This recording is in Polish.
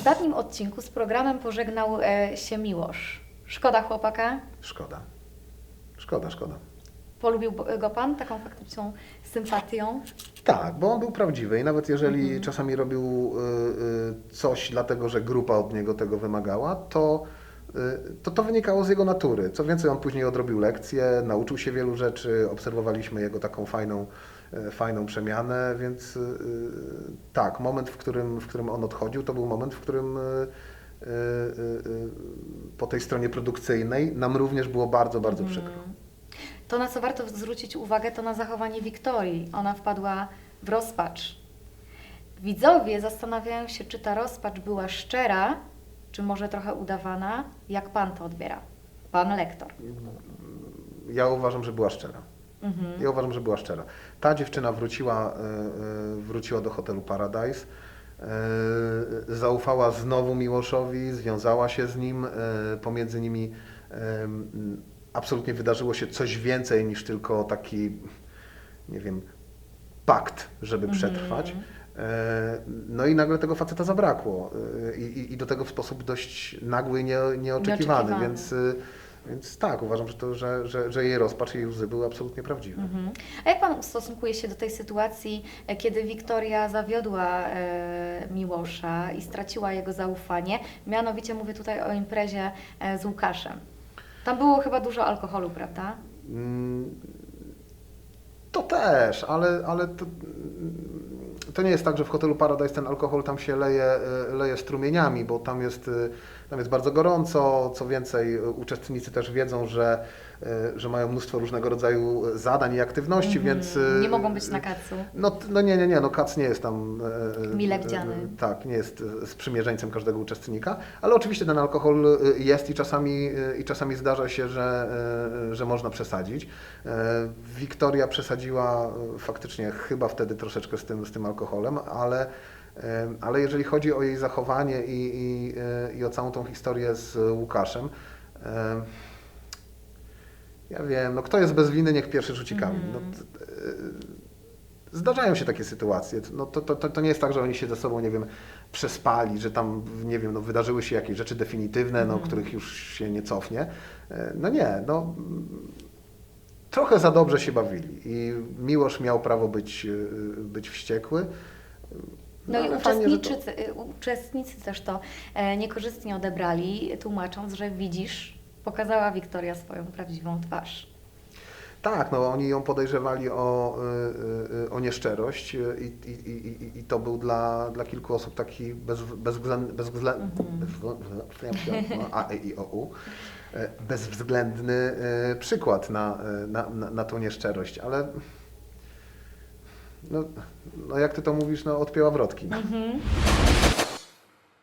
ostatnim odcinku z programem pożegnał e, się Miłosz. Szkoda chłopaka? Szkoda. Szkoda, szkoda. Polubił go Pan taką faktyczną sympatią? Tak, bo on był prawdziwy i nawet jeżeli czasami robił y, y, coś dlatego, że grupa od niego tego wymagała, to, to to wynikało z jego natury. Co więcej, on później odrobił lekcje, nauczył się wielu rzeczy, obserwowaliśmy jego taką fajną, y, fajną przemianę, więc y, y, tak, moment, w którym, w którym on odchodził, to był moment, w którym y, y, y, y, po tej stronie produkcyjnej nam również było bardzo, bardzo przykro. To, na co warto zwrócić uwagę, to na zachowanie Wiktorii. Ona wpadła w rozpacz. Widzowie zastanawiają się, czy ta rozpacz była szczera, czy może trochę udawana. Jak Pan to odbiera? Pan lektor. Ja uważam, że była szczera. Mhm. Ja uważam, że była szczera. Ta dziewczyna wróciła, e, e, wróciła do hotelu Paradise, e, zaufała znowu Miłoszowi, związała się z nim, pomiędzy nimi absolutnie wydarzyło się coś więcej niż tylko taki, nie wiem, pakt, żeby przetrwać. E, No i nagle tego faceta zabrakło E, i, i, i do tego w sposób dość nagły i nie, nieoczekiwany, Nieoczekiwany. więc, e, więc tak, uważam, że, to, że, że, że jej rozpacz, jej łzy były absolutnie prawdziwe. Mhm. A jak Pan ustosunkuje się do tej sytuacji, kiedy Wiktoria zawiodła e, Miłosza i straciła jego zaufanie? Mianowicie mówię tutaj o imprezie z Łukaszem. Tam było chyba dużo alkoholu, prawda? Mm, To też, ale, ale to, to nie jest tak, że w hotelu Paradise ten alkohol tam się leje, e, leje strumieniami, bo tam jest, e, tam jest bardzo gorąco. Co więcej, e, uczestnicy też wiedzą, że, że mają mnóstwo różnego rodzaju zadań i aktywności, Mhm. więc. Nie mogą być na kacu. No, no nie, nie, nie, no Kac nie jest tam... Mile widziany. Tak, nie jest sprzymierzeńcem każdego uczestnika, ale oczywiście ten alkohol jest i czasami, i czasami zdarza się, że, że można przesadzić. Wiktoria przesadziła faktycznie chyba wtedy troszeczkę z tym, z tym alkoholem, ale, e, ale jeżeli chodzi o jej zachowanie i, i, e, i o całą tą historię z Łukaszem, ja wiem, no kto jest bez winy, niech pierwszy rzuci kamień. No, t- e, Zdarzają się takie sytuacje. No to, to, to, nie jest tak, że oni się ze sobą, nie wiem, przespali, że tam, nie wiem, no wydarzyły się jakieś rzeczy definitywne, no, których już się nie cofnie. E, No nie, no trochę za dobrze się bawili i Miłosz miał prawo być, e, być wściekły. No, i ale fajnie, to- uczestnicy, y, uczestnicy też to e, niekorzystnie odebrali, tłumacząc, że widzisz, pokazała Wiktoria swoją prawdziwą twarz. Tak, no oni ją podejrzewali o, y, y, o nieszczerość y, i, i, i, i- to był dla, dla kilku osób taki bez, bezwzględny, przykład na, na, na, na tą nieszczerość, ale no, no jak ty to mówisz, no odpięła wrotki. Mhm.